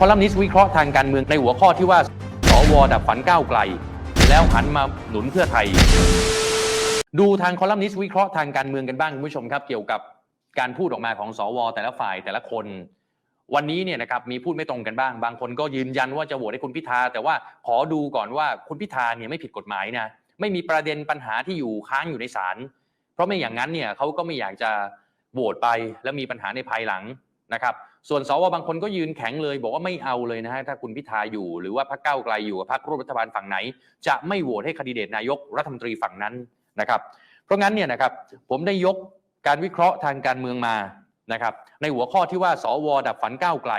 คอลัมนิสต์วิเคราะห์ทางการเมืองในหัวข้อที่ว่าสวดับฝันก้าวไกล แล้วหันมาหนุนเพื่อไทย ดูทางคอลัมนิสต์วิเคราะห์ทางการเมืองกันบ้างคุณผู้ชมครับ เกี่ยวกับการพูดออกมาของสว แต่ละฝ่ายแต่ละคน วันนี้เนี่ยนะครับมีพูดไม่ตรงกันบ้าง บางคนก็ยืนยันว่าจะโหวตให้คุณพิธา แต่ว่าขอดูก่อนว่าคุณพิธาเนี่ยไม่ผิดกฎหมายนะไม่มีประเด็นปัญหาที่อยู่ค้างอยู่ในศาลเพราะไม่อย่างนั้นเนี่ยเขาก็ไม่อยากจะโหวตไปแล้วมีปัญหาในภายหลัง นะครับส่วนสวบางคนก็ยืนแข็งเลย บอกว่าไม่เอาเลยนะฮะถ้าคุณพิธาอยู่หรือว่าพรรคเก้าไกลอยู่กับพรรคร่วมรัฐบาลฝั่งไหน จะไม่โหวตให้คดิเดตนายกรัฐมนตรีฝั่งนั้นนะครับ เพราะงั้นเนี่ยนะครับผมได้ยกการวิเคราะห์ทางการเมืองมานะครับ ในหัวข้อที่ว่าสวดับฝันก้าวไกล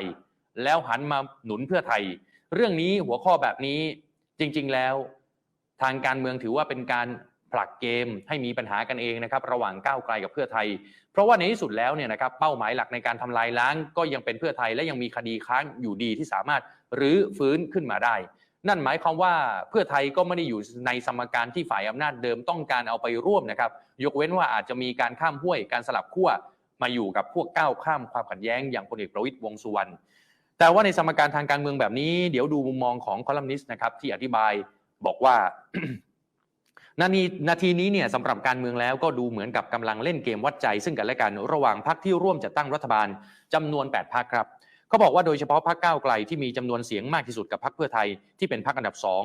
แล้วหันมาหนุนเพื่อไทย เรื่องนี้หัวข้อแบบนี้จริง ๆแล้ว ทางการเมืองถือว่าเป็นการ ผลักเกมให้มีปัญหากันเองนะครับระหว่างก้าวไกลกับเพื่อไทย เพราะว่าในที่สุดแล้วเนี่ยนะครับเป้าหมายหลักในการทำลายล้าง ก็ยังเป็นเพื่อไทยและยังมีคดีค้างอยู่ดีที่สามารถรื้อฟื้นขึ้นมาได้ นั่นหมายความว่าเพื่อไทยก็ไม่ได้อยู่ในสมการที่ฝ่ายอำนาจเดิมต้องการเอาไปร่วมนะครับยกเว้นว่าอาจจะมีการข้ามห้วยการสลับขั้วมาอยู่กับพวกก้าวข้ามความขัดแย้งอย่างพลเอกประวิตยวงสุวรรณแต่ว่าในสมการทางการเมืองแบบนี้ เดี๋ยวดูมุมมองของคอลัมนิสต์นะครับที่อธิบายบอกว่า นาทีนาทีนี้เนี่ยสำหรับการเมืองแล้วก็ดูเหมือนกับกำลังเล่นเกมวัดใจ ซึ่งกันและกันระหว่างพรรคที่ร่วมจัดตั้งรัฐบาลจำนวน 8พรรคครับเขาบอกว่าโดยเฉพาะพรรคก้าวไกลที่มีจำนวนเสียงมากที่สุดกับพรรคเพื่อไทยที่เป็นพรรคอันดับสอง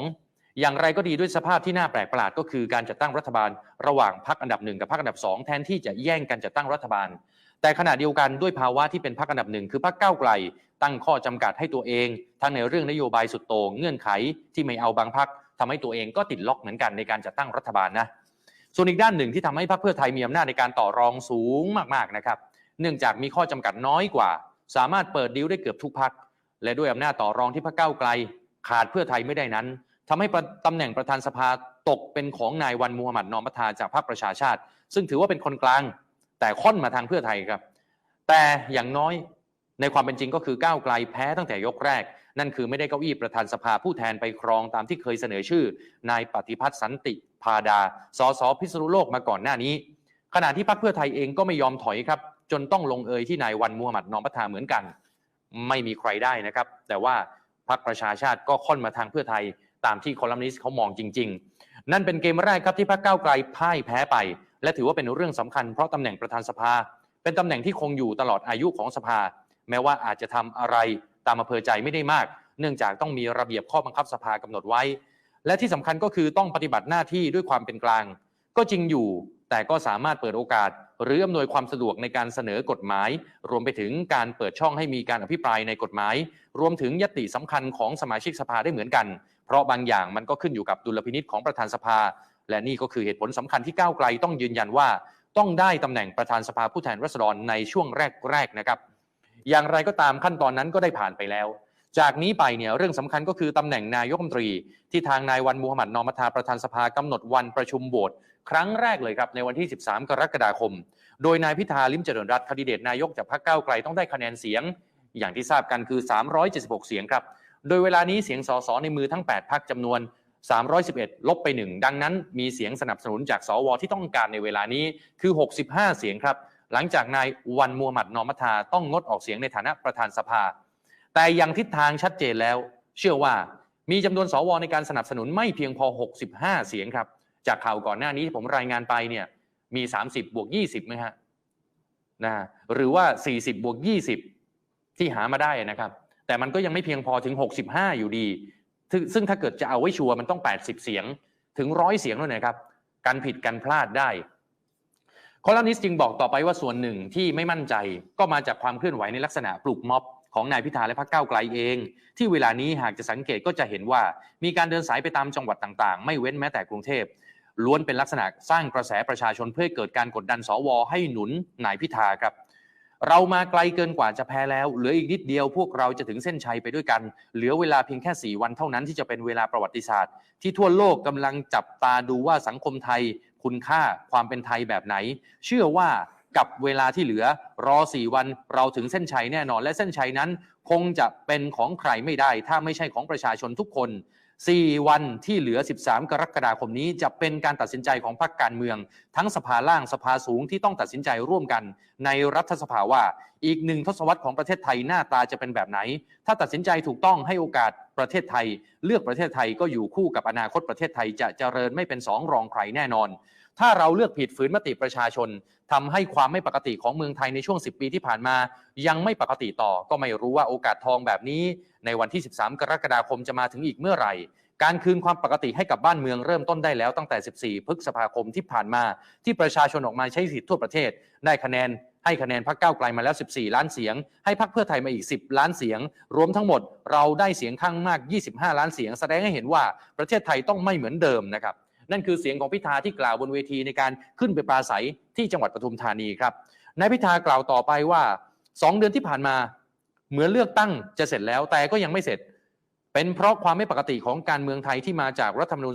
อย่างไรก็ดีด้วยสภาพที่น่าแปลกประหลาดก็คือการจัดตั้งรัฐบาล ระหว่างพรรคอันดับหนึ่งกับพรรคอันดับสองแทนที่จะแย่งกันจัดตั้งรัฐบาล แต่ขณะเดียวกันด้วยภาวะที่เป็นพรรคอันดับหนึ่งคือพรรคก้าวไกล ตั้งข้อจำกัดให้ตัวเอง ทั้งในเรื่องนโยบายสุดโต่งเงื่อนไขที่ไม่เอาบางพรรค ทำให้ตัวเองก็ติดล็อกเหมือนกันในการจัดตั้งรัฐบาลนะส่วนอีกด้านหนึ่งที่ทำให้พรรคเพื่อไทยมีอำนาจในการต่อรองสูงมากๆนะครับ เนื่องจากมีข้อจำกัดน้อยกว่า สามารถเปิดดิวได้เกือบทุกพรรคและด้วยอำนาจต่อรองที่พรรคก้าวไกล ขาดเพื่อไทยไม่ได้นั้นทำให้ตำแหน่งประธานสภาตกเป็นของนายวันมูฮัมหมัดนอมัทาจากพรรคประชาชาติ ซึ่งถือว่าเป็นคนกลาง แต่ค่อนมาทางเพื่อไทยครับ แต่อย่างน้อย ในความเป็นจริงก็คือก้าวไกลแพ้ตั้งแต่ยกแรก นั่นคือไม่ได้เก้าอี้ประธานสภาผู้แทนไปครองตามที่เคยเสนอชื่อนายปฏิพัฒน์สันติพาดาสสพิษณุโลกมาก่อนหน้านี้ ขณะที่พรรคเพื่อไทยเองก็ไม่ยอมถอยครับ จนต้องลงเอยที่นายวันมูฮัมหมัดนอมพัทาเหมือนกัน ไม่มีใครได้นะครับ แต่ว่าพรรคประชาชาติก็ค่อนมาทางเพื่อไทยตามที่คอลัมนิสต์เขามองจริง ๆ นั่นเป็นเกมแรกครับที่พรรคก้าวไกลพ่ายแพ้ไป และถือว่าเป็นเรื่องสำคัญเพราะตำแหน่งประธานสภา เป็นตำแหน่งที่คงอยู่ตลอดอายุของสภา แม้ว่าอาจจะทำอะไรตามอำเภอใจไม่ได้มาก เนื่องจากต้องมีระเบียบข้อบังคับสภากำหนดไว้ และที่สำคัญก็คือต้องปฏิบัติหน้าที่ด้วยความเป็นกลาง ก็จริงอยู่ แต่ก็สามารถเปิดโอกาส หรืออำนวยความสะดวกในการเสนอกฎหมาย รวมไปถึงการเปิดช่องให้มีการอภิปรายในกฎหมาย รวมถึงยติสำคัญของสมาชิกสภาได้เหมือนกัน เพราะบางอย่างมันก็ขึ้นอยู่กับดุลพินิษของประธานสภา และนี่ก็คือเหตุผลสำคัญที่ก้าวไกลต้องยืนยันว่า ต้องได้ตำแหน่งประธานสภาผู้แทนราษฎรในช่วงแรกๆนะครับ อย่างไรก็ตามขั้นตอนนั้นก็ได้ผ่านไปแล้ว จากนี้ไปเนี่ยเรื่องสำคัญก็คือตำแหน่งนายกรัฐมนตรี ที่ทางนายวันมูฮัมหมัดนอมัทาประธานสภากำหนดวันประชุมโหวตครั้งแรกเลยครับในวันที่ 13 กรกฎาคม โดยนายพิธาลิมเจริญรัตน์คนดิเดตนายกจากพรรคก้าวไกลต้องได้คะแนนเสียง อย่างที่ทราบกันคือ 376 เสียงครับ โดยเวลานี้เสียงสสในมือทั้ง 8พรรคจำนวน 311 ลบไป 1 ดังนั้นมีเสียงสนับสนุนจากสวที่ต้องการในเวลานี้คือ 65 เสียงครับ หลังจากนายวันมูฮัมหมัดนอมัทาต้องงดออกเสียงในฐานะประธานสภา แต่ยังทิศทางชัดเจนแล้ว เชื่อว่ามีจำนวนสวในการสนับสนุนไม่เพียงพอ 65 เสียงครับ จากข่าวก่อนหน้านี้ที่ผมรายงานไปเนี่ยมี 30 บวก 20ไหมฮะนะหรือว่า 40 บวก 20 ที่หามาได้นะครับ แต่มันก็ยังไม่เพียงพอถึง 65 อยู่ดี ซึ่งถ้าเกิดจะเอาไว้ชัวร์มันต้อง 80 เสียงถึงร้อยเสียงด้วยนะครับกันผิดกันพลาดได้ คอลัมนิสต์จึงบอกต่อไปว่าส่วนหนึ่งที่ไม่มั่นใจก็มาจากความเคลื่อนไหวในลักษณะปลุกม็อบของนายพิธาและพรรคก้าวไกลเอง ที่เวลานี้หากจะสังเกตก็จะเห็นว่ามีการเดินสายไปตามจังหวัดต่างๆ ไม่เว้นแม้แต่กรุงเทพล้วนเป็นลักษณะสร้างกระแสประชาชนเพื่อเกิดการกดดันสวให้หนุนนายพิธาครับเรามาไกลเกินกว่าจะแพ้แล้ว เหลืออีกนิดเดียวพวกเราจะถึงเส้นชัยไปด้วยกัน เหลือเวลาเพียงแค่ 4 วันเท่านั้นที่จะเป็นเวลาประวัติศาสตร์ ที่ทั่วโลกกำลังจับตาดูว่าสังคมไทย คุณค่าความเป็นไทยแบบไหน เชื่อว่ากับเวลาที่เหลือรอ 4 วันเราถึงเส้นชัยแน่นอน และเส้นชัยนั้น คงจะเป็นของใครไม่ได้ ถ้าไม่ใช่ของประชาชนทุกคน 4 วันที่เหลือ 13 กรกฎาคมนี้จะเป็นการตัดสินใจของพรรคการเมือง ทั้งสภาล่างสภาสูงที่ต้องตัดสินใจร่วมกัน ในรัฐสภาว่าอีกหนึ่งทศวรรษของประเทศไทยหน้าตาจะเป็นแบบไหน ถ้าตัดสินใจถูกต้องให้โอกาสประเทศไทย เลือกประเทศไทยก็อยู่คู่กับอนาคตประเทศไทยจะเจริญไม่เป็นสองรองใครแน่นอน ถ้าเราเลือกผิดฝืนมติประชาชนทำให้ความไม่ปกติของเมืองไทยในช่วง 10 ปีที่ผ่านมา ยังไม่ปกติต่อ ก็ไม่รู้ว่าโอกาสทองแบบนี้ ในวันที่ 13 กรกฎาคมจะมาถึงอีกเมื่อไหร่ การคืนความปกติให้กับบ้านเมืองเริ่มต้นได้แล้วตั้งแต่ 14 พฤษภาคมที่ผ่านมา ที่ประชาชนออกมาใช้สิทธิ์ทั่วประเทศ ได้คะแนนให้คะแนนพรรคก้าวไกลมาแล้ว 14 ล้านเสียง ให้พรรคเพื่อไทยมาอีก 10 ล้านเสียง รวมทั้งหมดเราได้เสียงข้างมาก 25 ล้านเสียง แสดงให้เห็นว่าประเทศไทยต้องไม่เหมือนเดิมนะครับ นั่นคือเสียงของพิธาที่กล่าวบนเวทีในการขึ้นไปปราศัยที่จังหวัดปทุมธานีครับนายพิธากล่าวต่อไปว่า 2 เดือนที่ผ่านมา เหมือนเลือกตั้งจะเสร็จแล้วแต่ก็ยังไม่เสร็จ เป็นเพราะความไม่ปกติของการเมืองไทยที่มาจากรัฐธรรมนูญ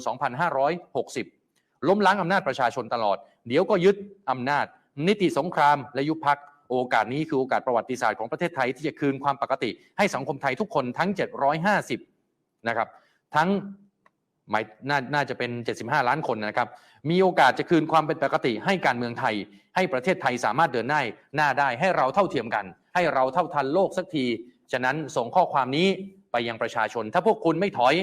2560 ล้มล้างอำนาจประชาชนตลอด เดี๋ยวก็ยึดอำนาจ นิติสงครามและยุบพักโอกาสนี้คือโอกาสประวัติศาสตร์ของประเทศไทยที่จะคืนความปกติ ให้สังคมไทยทุกคนทั้ง 750 นะครับ ทั้ง หมายนาน่าจะเป็น 75 ล้านคนนะครับ มีโอกาสจะคืนความเป็นปกติให้การเมืองไทย ให้ประเทศไทยสามารถเดินหน้าหน้าได้ให้เราเท่าเทียมกัน ให้เราเท่าทันโลกสักที ฉะนั้นส่งข้อความนี้ไปยังประชาชน ถ้าพวกคุณไม่ถอย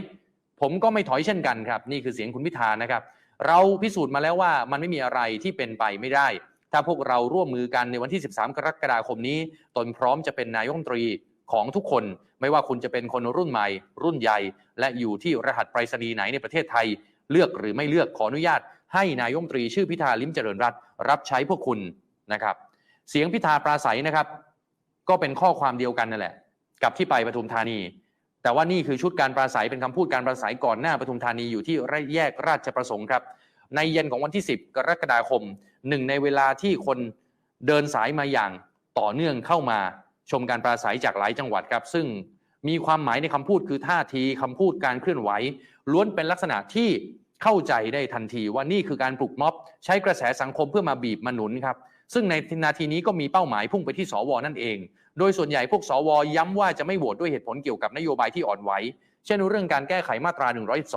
ผมก็ไม่ถอยเช่นกันครับ นี่คือเสียงคุณพิธานะครับ เราพิสูจน์มาแล้วว่ามันไม่มีอะไรที่เป็นไปไม่ได้ ถ้าพวกเราร่วมมือกันในวันที่ 13 กรกฎาคมนี้ ตนพร้อมจะเป็นนายกรัฐมนตรี ของทุกคนไม่ว่าคุณจะเป็นคนรุ่นใหม่ รุ่นใหญ่ และอยู่ที่รหัสไปรษณีย์ไหนในประเทศไทย เลือกหรือไม่เลือกขออนุญาต ให้นายมตรีชื่อพิธาลิ้มเจริญรัตรับใช้พวกคุณนะครับ เสียงพิธาปราศัยนะครับ ก็เป็นข้อความเดียวกันนั่นแหละ กับที่ไปปทุมธานี แต่ว่านี่คือชุดการปราศัยเป็นคำพูดการปราศัยก่อนหน้าปทุมธานีอยู่ที่แยกราชประสงค์ครับ ในเย็นของวันที่ 10 กรกฎาคมหนึ่งในเวลาที่คนเดินสายมาอย่างต่อเนื่องเข้ามา ชมการปราศัยจากหลายจังหวัดครับ ซึ่งมีความหมายในคำพูดคือท่าทีคำพูดการเคลื่อนไหว ล้วนเป็นลักษณะที่เข้าใจได้ทันทีว่านี่คือการปลุกม็อบ ใช้กระแสสังคมเพื่อมาบีบมาหนุนครับซึ่งในนาทีนี้ก็มีเป้าหมายพุ่งไปที่สวนั่นเอง โดยส่วนใหญ่พวกสวย้ำว่าจะไม่โหวตด้วยเหตุผลเกี่ยวกับนโยบายที่อ่อนไหว เช่นเรื่องการแก้ไขมาตรา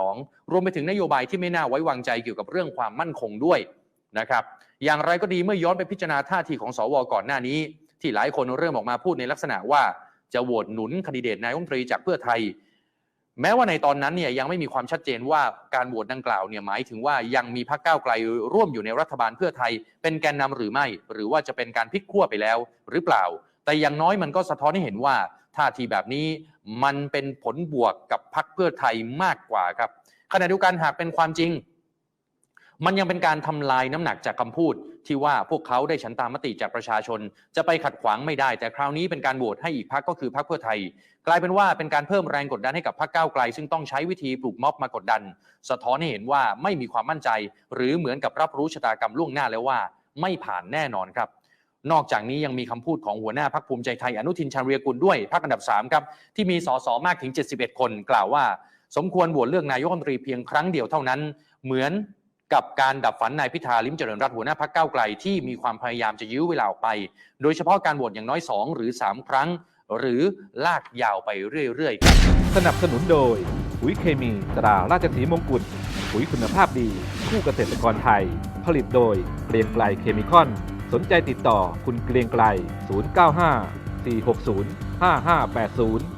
112 รวมไปถึงนโยบายที่ไม่น่าไว้วางใจเกี่ยวกับเรื่องความมั่นคงด้วยนะครับ อย่างไรก็ดีเมื่อย้อนไปพิจารณาท่าทีของสวก่อนหน้านี้ ที่หลายคนเริ่มออกมาพูดในลักษณะว่าจะโหวตหนุนคนดิเดตนายกรัฐมนตรีจากเพื่อไทย แม้ว่าในตอนนั้นเนี่ยยังไม่มีความชัดเจนว่าการโหวตดังกล่าวเนี่ยหมายถึงว่ายังมีพรรคก้าวไกลร่วมอยู่ในรัฐบาลเพื่อไทย เป็นแกนนำหรือไม่ หรือว่าจะเป็นการพลิกขั้วไปแล้วหรือเปล่า แต่อย่างน้อยมันก็สะท้อนให้เห็นว่าท่าทีแบบนี้มันเป็นผลบวกกับพรรคเพื่อไทยมากกว่าครับขณะเดียวกันหากเป็นความจริง มันยังเป็นการทำลายน้ำหนักจากคำพูด ที่ว่าพวกเขาได้ฉันตามมติจากประชาชน จะไปขัดขวางไม่ได้ แต่คราวนี้เป็นการโหวตให้อีกพรรคก็คือพรรคเพื่อไทย กลายเป็นว่าเป็นการเพิ่มแรงกดดันให้กับพรรคก้าวไกล ซึ่งต้องใช้วิธีปลุกม็อบมากดดัน สะท้อนให้เห็นว่าไม่มีความมั่นใจ หรือเหมือนกับรับรู้ชะตากรรมล่วงหน้าแล้วว่า ไม่ผ่านแน่นอนครับนอกจากนี้ยังมีคำพูดของหัวหน้าพักภูมิใจไทยอนุทินชาญวีรกุลด้วยพักอันดับ3ครับที่มีสสมากถึง 71 คน กล่าวว่า สมควรโหวตเลือกนายกรัฐมนตรีเพียงครั้งเดียวเท่านั้น เหมือน กับการดับฝันนายพิธาลิ้มเจริญรัตน์หัวหน้าพักเก้าไกลที่มีความพยายามจะยื้อเวลาออกไป โดยเฉพาะการโหวตอย่างน้อย 2 หรือ 3 ครั้ง หรือลากยาวไปเรื่อยๆ สนับสนุนโดยปุ๋ยเคมีตราราชสีมงกุฎปุ๋ยคุณภาพดีคู่เกษตรกรไทย ผลิตโดยเกรียงไกลเคมีคอน สนใจติดต่อคุณเกรียงไกล 095 460 5580